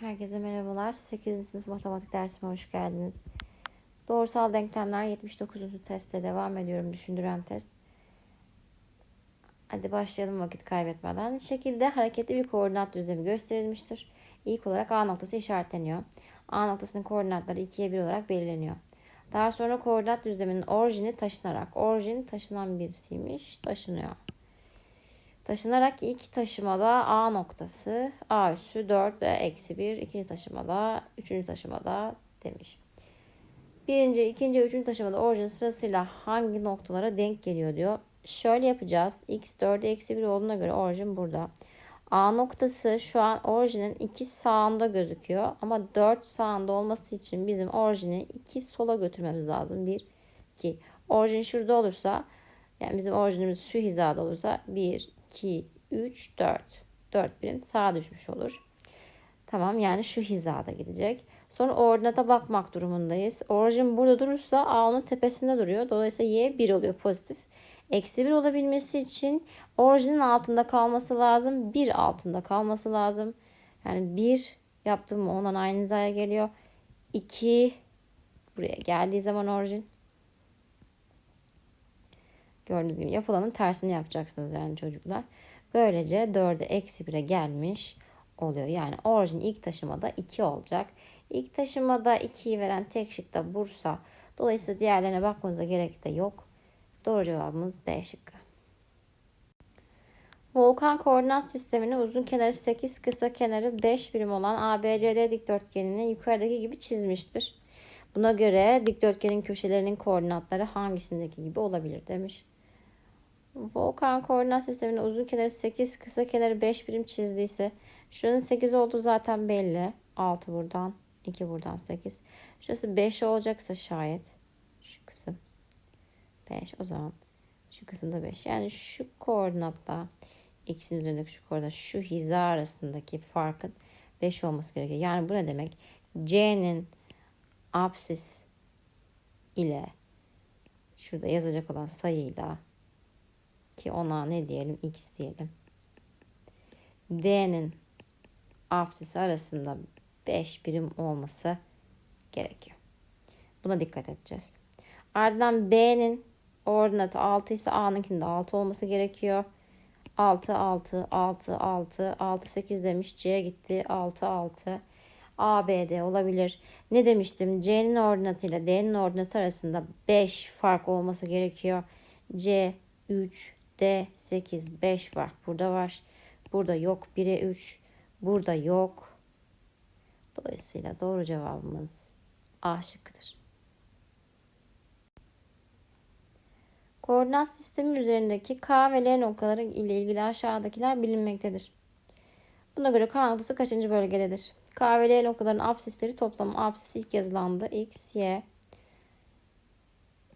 Herkese merhabalar. 8. sınıf matematik dersime hoş geldiniz. Doğrusal denklemler 79. testte devam ediyorum. Düşündüren test. Hadi başlayalım vakit kaybetmeden. Şekilde hareketli bir koordinat düzlemi gösterilmiştir. İlk olarak A noktası işaretleniyor. A noktasının koordinatları 2'ye 1 olarak belirleniyor. Daha sonra koordinat düzleminin orijini taşınarak, orijin taşınan birisiymiş, taşınıyor. Taşınarak ilk taşımada A noktası A üssü 4 ve eksi 1. ikinci taşımada, üçüncü taşımada demiş. Birinci, ikinci, üçüncü taşımada orijin sırasıyla hangi noktalara denk geliyor diyor. Şöyle yapacağız. X 4'e eksi 1 olduğuna göre orijin burada. A noktası şu an orijinin 2 sağında gözüküyor. Ama 4 sağında olması için bizim orijini 2 sola götürmemiz lazım. 1, 2. Orijin şurada olursa yani bizim orijinimiz şu hizada olursa 1, 2, 3, 4. 4 birim sağa düşmüş olur. Tamam yani şu hizada gidecek. Sonra ordinata bakmak durumundayız. Orijin burada durursa A onun tepesinde duruyor. Dolayısıyla Y 1 oluyor pozitif. Eksi 1 olabilmesi için orijinin altında kalması lazım. 1 altında kalması lazım. Yani 1 yaptım mı ondan aynı hizaya geliyor. 2 buraya geldiği zaman orijin Gördüğünüz gibi yapılanın tersini yapacaksınız yani çocuklar. Böylece 4'e eksi 1'e gelmiş oluyor. Yani orijin ilk taşımada 2 olacak. İlk taşımada 2'yi veren tek şık da Bursa. Dolayısıyla diğerlerine bakmanıza gerek de yok. Doğru cevabımız B şıkkı. Volkan koordinat sistemini uzun kenarı 8, kısa kenarı 5 birim olan ABCD dikdörtgenini yukarıdaki gibi çizmiştir. Buna göre dikdörtgenin köşelerinin koordinatları hangisindeki gibi olabilir demiş. Volkan koordinat sisteminin uzun kenarı 8, kısa kenarı 5 birim çizdiyse şuranın 8 olduğu zaten belli. 6 buradan, 2 buradan 8. Şurası 5 olacaksa şayet şu kısım 5 o zaman şu kısımda 5. Yani şu koordinatla x'in üzerindeki şu koordinat şu hiza arasındaki farkın 5 olması gerekiyor. Yani bu ne demek? C'nin apsis ile şurada yazacak olan sayıyla ki ona ne diyelim x diyelim. D'nin apsisi arasında 5 birim olması gerekiyor. Buna dikkat edeceğiz. Ardından B'nin ordinatı 6 ise A'nınkinin de 6 olması gerekiyor. 6 6 6 6 6 8 demiş. C'ye gitti. 6 6 A, B, D olabilir. Ne demiştim? C'nin ordinatı ile D'nin ordinatı arasında 5 fark olması gerekiyor. C 3, D 8, 5 fark burada var. Burada yok. 1'e 3. Burada yok. Dolayısıyla doğru cevabımız A şıkkıdır. Koordinat sistemi üzerindeki K ve L noktaları ile ilgili aşağıdakiler bilinmektedir. Buna göre K noktası kaçıncı bölgededir? K ve L noktaların absisleri toplamı. Absis ilk yazılandı. X, Y.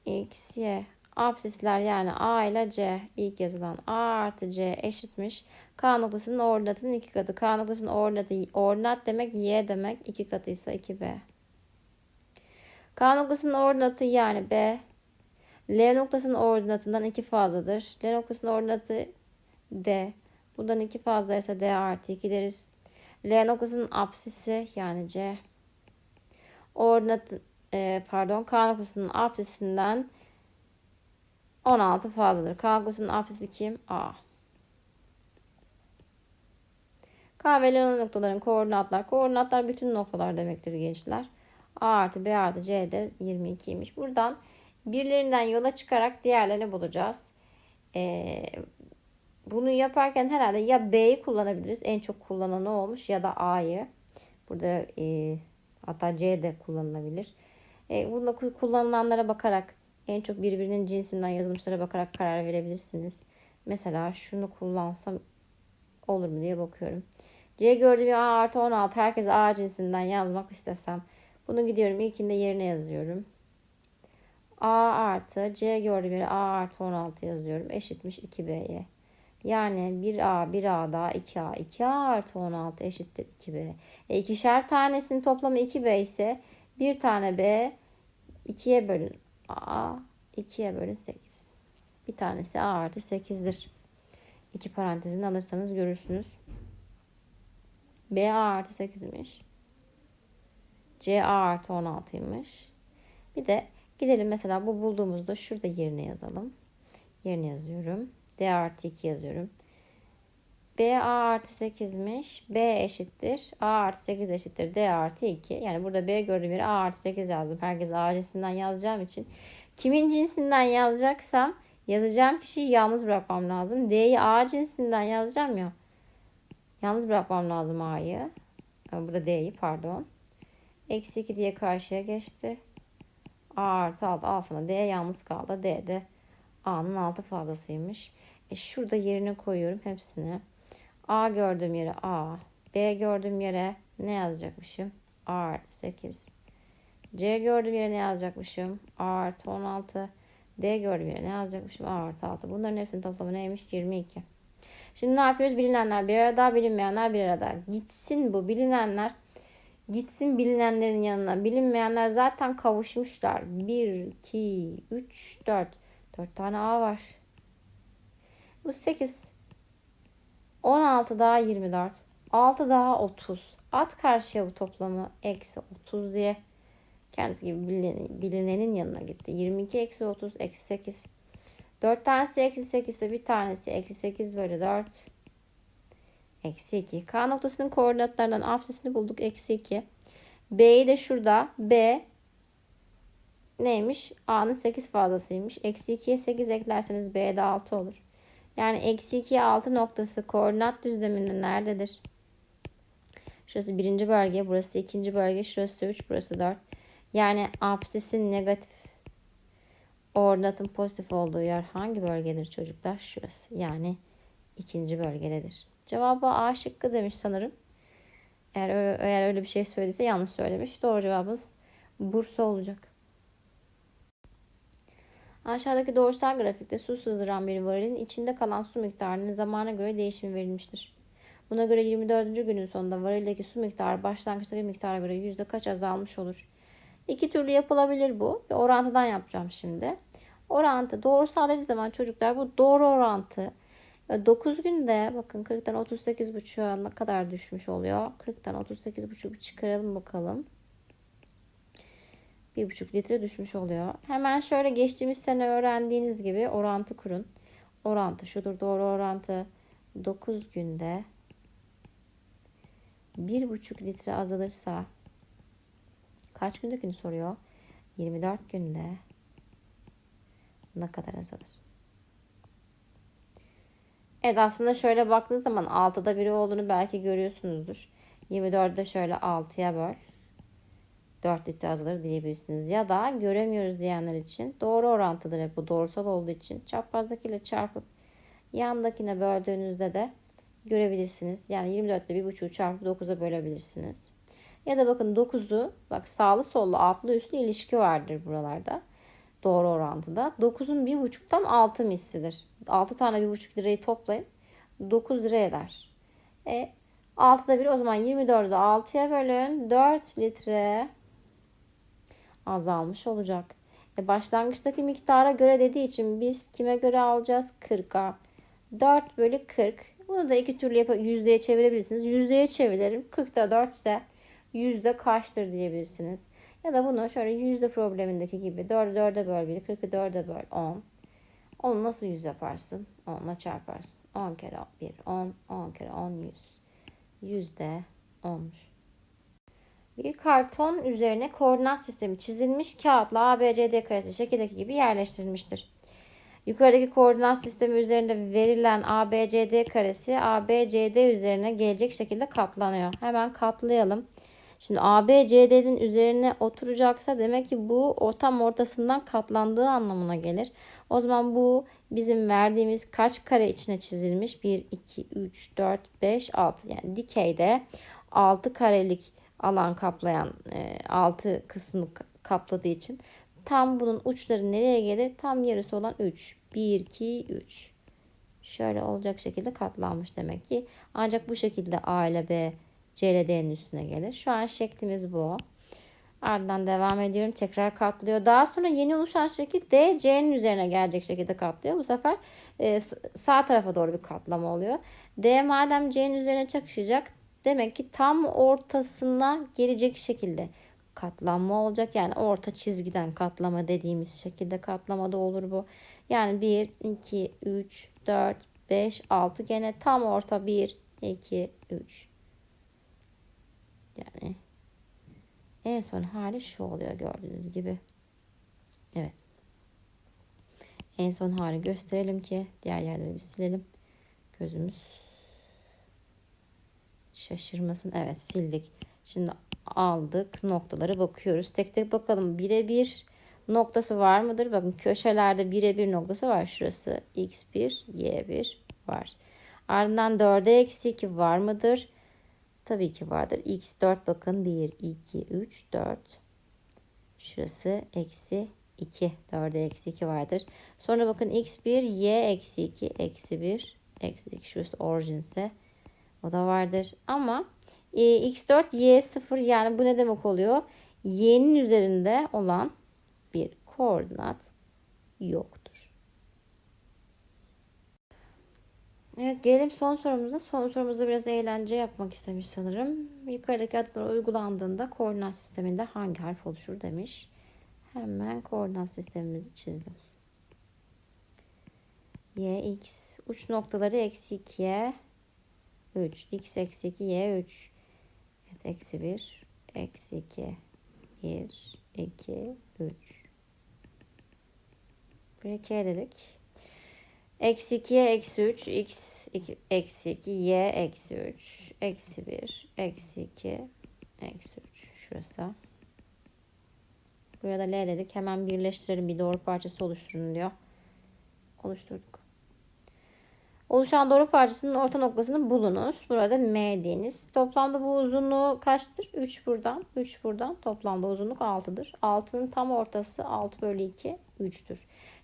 X, Y. Absisler yani A ile C ilk yazılan A artı C eşitmiş. K noktasının ordinatının iki katı. K noktasının ordinatı ordinat demek Y demek. iki katıysa 2B. K noktasının ordinatı yani B. L noktasının ordinatından iki fazladır. L noktasının ordinatı D. Buradan iki fazlaysa D artı 2 deriz. L noktasının apsisi yani C. Ordinat e, pardon K noktasının apsisinden 16 fazladır. K noktasının apsisi kim? A. K ve L noktaların koordinatlar. Koordinatlar bütün noktalar demektir gençler. A artı B artı C de 22'ymiş. Buradan birilerinden yola çıkarak diğerlerini bulacağız. Ee, bunu yaparken herhalde ya B'yi kullanabiliriz. En çok kullanan o olmuş ya da A'yı. Burada e, hatta C de kullanılabilir. E, bunda kullanılanlara bakarak en çok birbirinin cinsinden yazılmışlara bakarak karar verebilirsiniz. Mesela şunu kullansam olur mu diye bakıyorum. C gördüğüm A artı 16 herkese A cinsinden yazmak istesem. Bunu gidiyorum ilkinde yerine yazıyorum. A artı C gördüğüm yere A artı 16 yazıyorum. Eşitmiş 2B'ye. Yani 1A 1A daha 2A 2A artı 16 eşittir 2B. E ikişer tanesinin toplamı 2B ise bir tane B 2'ye bölün A 2'ye bölün 8. Bir tanesi A artı 8'dir. İki parantezini alırsanız görürsünüz. B A artı 8'miş. C A artı 16'ymış. Bir de gidelim mesela bu bulduğumuzda şurada yerine yazalım. Yerine yazıyorum. D artı 2 yazıyorum. B A artı 8'miş. B eşittir. A artı 8 eşittir. D artı 2. Yani burada B gördüğüm yere A artı 8 yazdım. Herkes A cinsinden yazacağım için. Kimin cinsinden yazacaksam yazacağım kişiyi yalnız bırakmam lazım. D'yi A cinsinden yazacağım ya. Yalnız bırakmam lazım A'yı. Burada D'yi pardon. Eksi 2 diye karşıya geçti. A artı 6. Al sana D yalnız kaldı. D de A'nın 6 fazlasıymış. E şurada yerine koyuyorum hepsini. A gördüğüm yere A. B gördüğüm yere ne yazacakmışım? A artı 8. C gördüğüm yere ne yazacakmışım? A artı 16. D gördüğüm yere ne yazacakmışım? A artı 6. Bunların hepsinin toplamı neymiş? 22. Şimdi ne yapıyoruz? Bilinenler bir arada, bilinmeyenler bir arada. Gitsin bu bilinenler. Gitsin bilinenlerin yanına. Bilinmeyenler zaten kavuşmuşlar. 1, 2, 3, 4. 4 tane A var. Bu 8. 16 daha 24. 6 daha 30. At karşıya bu toplamı. Eksi 30 diye. Kendisi gibi bilinen- bilinenin yanına gitti. 22 eksi 30 eksi 8. 4 tanesi eksi 8 ise bir tanesi eksi 8 bölü 4. Eksi 2. K noktasının koordinatlarından absesini bulduk. Eksi 2. B'yi de şurada. B neymiş? A'nın 8 fazlasıymış. Eksi 2'ye 8 eklerseniz B'de 6 olur. Yani eksi 2'ye 6 noktası koordinat düzleminde nerededir? Şurası birinci bölge, burası ikinci bölge, şurası 3, burası 4. Yani absesin negatif, ordinatın pozitif olduğu yer hangi bölgedir çocuklar? Şurası. Yani ikinci bölgededir. Cevabı A şıkkı demiş sanırım. Eğer, eğer öyle bir şey söylediyse yanlış söylemiş. Doğru cevabımız Bursa olacak. Aşağıdaki doğrusal grafikte su sızdıran bir varilin içinde kalan su miktarının zamana göre değişimi verilmiştir. Buna göre 24. günün sonunda varildeki su miktarı başlangıçtaki miktara göre yüzde kaç azalmış olur? İki türlü yapılabilir bu. Bir orantıdan yapacağım şimdi. Orantı doğrusal dediği zaman çocuklar bu doğru orantı. 9 günde bakın 40'tan 38,5'a ne kadar düşmüş oluyor? 40'tan 38,5'u çıkaralım bakalım. 1,5 litre düşmüş oluyor. Hemen şöyle geçtiğimiz sene öğrendiğiniz gibi orantı kurun. Orantı şudur doğru orantı. 9 günde 1,5 litre azalırsa kaç gündekini soruyor? 24 günde ne kadar azalır? Evet aslında şöyle baktığınız zaman 6'da biri olduğunu belki görüyorsunuzdur. 24'de şöyle 6'ya böl. 4 litre azalır diyebilirsiniz. Ya da göremiyoruz diyenler için doğru orantıdır bu doğrusal olduğu için. Çaprazdakiyle çarpıp yandakine böldüğünüzde de görebilirsiniz. Yani 24 ile 1,5'u çarpıp 9'a bölebilirsiniz. Ya da bakın 9'u bak sağlı sollu altlı üstlü ilişki vardır buralarda. Doğru orantıda. 9'un 1,5 tam 6 mislidir. 6 tane 1,5 lirayı toplayın. 9 lira eder. E 6'da 1 o zaman 24'ü 6'ya bölün. 4 litre azalmış olacak. E başlangıçtaki miktara göre dediği için biz kime göre alacağız? 40'a. 4 bölü 40. Bunu da iki türlü yapıp yüzdeye çevirebilirsiniz. Yüzdeye çeviririm. 40'da 4 ise yüzde kaçtır diyebilirsiniz. Ya da bunu şöyle yüzde problemindeki gibi 4'ü 4'e böl 1, 40'ı 4'e böl 10. Onu nasıl yüz yaparsın? 10'la çarparsın. 10 kere 1, 10, 10 kere 10, 100. Yüzde 10'muş. Bir karton üzerine koordinat sistemi çizilmiş kağıtla ABCD karesi şekildeki gibi yerleştirilmiştir. Yukarıdaki koordinat sistemi üzerinde verilen ABCD karesi ABCD üzerine gelecek şekilde katlanıyor. Hemen katlayalım. Şimdi ABCD'nin üzerine oturacaksa demek ki bu tam ortasından katlandığı anlamına gelir. O zaman bu bizim verdiğimiz kaç kare içine çizilmiş? 1, 2, 3, 4, 5, 6 yani dikeyde 6 karelik alan kaplayan 6 kısmı kapladığı için tam bunun uçları nereye gelir? Tam yarısı olan 3. 1, 2, 3. Şöyle olacak şekilde katlanmış demek ki. Ancak bu şekilde A ile B, C ile D'nin üstüne gelir. Şu an şeklimiz bu. Ardından devam ediyorum. Tekrar katlıyor. Daha sonra yeni oluşan şekil D, C'nin üzerine gelecek şekilde katlıyor. Bu sefer e, sağ tarafa doğru bir katlama oluyor. D madem C'nin üzerine çakışacak demek ki tam ortasına gelecek şekilde katlanma olacak. Yani orta çizgiden katlama dediğimiz şekilde katlama da olur bu. Yani 1, 2, 3, 4, 5, 6 gene tam orta 1, 2, 3. Yani en son hali şu oluyor gördüğünüz gibi. Evet. En son hali gösterelim ki diğer yerleri bir silelim. Gözümüz şaşırmasın. Evet sildik. Şimdi aldık noktaları bakıyoruz. Tek tek bakalım. Birebir noktası var mıdır? Bakın köşelerde birebir noktası var. Şurası x1, y1 var. Ardından 4'e eksi 2 var mıdır? Tabii ki vardır. x4 bakın 1, 2, 3, 4. Şurası eksi 2. 4'e eksi 2 vardır. Sonra bakın x1, y eksi 2, eksi 1, eksi 2. Şurası orijinse. O da vardır. Ama e, x4, y0 yani bu ne demek oluyor? Y'nin üzerinde olan bir koordinat yoktur. Evet gelelim son sorumuza. Son sorumuzda biraz eğlence yapmak istemiş sanırım. Yukarıdaki adımlar uygulandığında koordinat sisteminde hangi harf oluşur demiş. Hemen koordinat sistemimizi çizdim. y, x uç noktaları eksi 2'ye 3. x eksi 2 y 3. Evet eksi 1 eksi 2 1 2 3 1 2 dedik. Eksi 2'ye eksi 3 x eksi 2 y eksi 3 eksi 1 eksi 2 eksi 3 şurası. Buraya da L dedik. Hemen birleştirelim. Bir doğru parçası oluşturun diyor. Oluşturduk. Oluşan doğru parçasının orta noktasını bulunuz. Burada M diyiniz. Toplamda bu uzunluğu kaçtır? 3 buradan, 3 buradan. Toplamda uzunluk 6'dır. 6'nın tam ortası 6 bölü 2, 3'tür.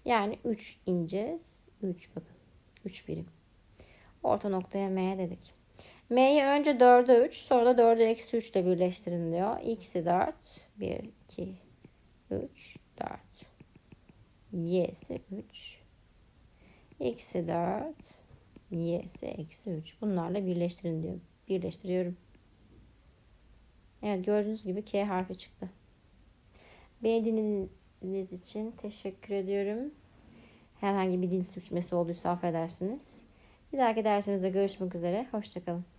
Yani 3 ineceğiz. 3 bakın. 3 birim. Orta noktaya M dedik. M'yi önce 4'e 3, sonra da 4'e eksi 3 ile birleştirin diyor. X'i 4, 1, 2, 3, 4. Y'si 3. X'i 4, y'si eksi 3. Bunlarla birleştirin diyor. Birleştiriyorum. Evet gördüğünüz gibi K harfi çıktı. Beni dinlediğiniz için teşekkür ediyorum. Herhangi bir dil sürçmesi olduysa affedersiniz. Bir dahaki dersimizde görüşmek üzere. Hoşçakalın.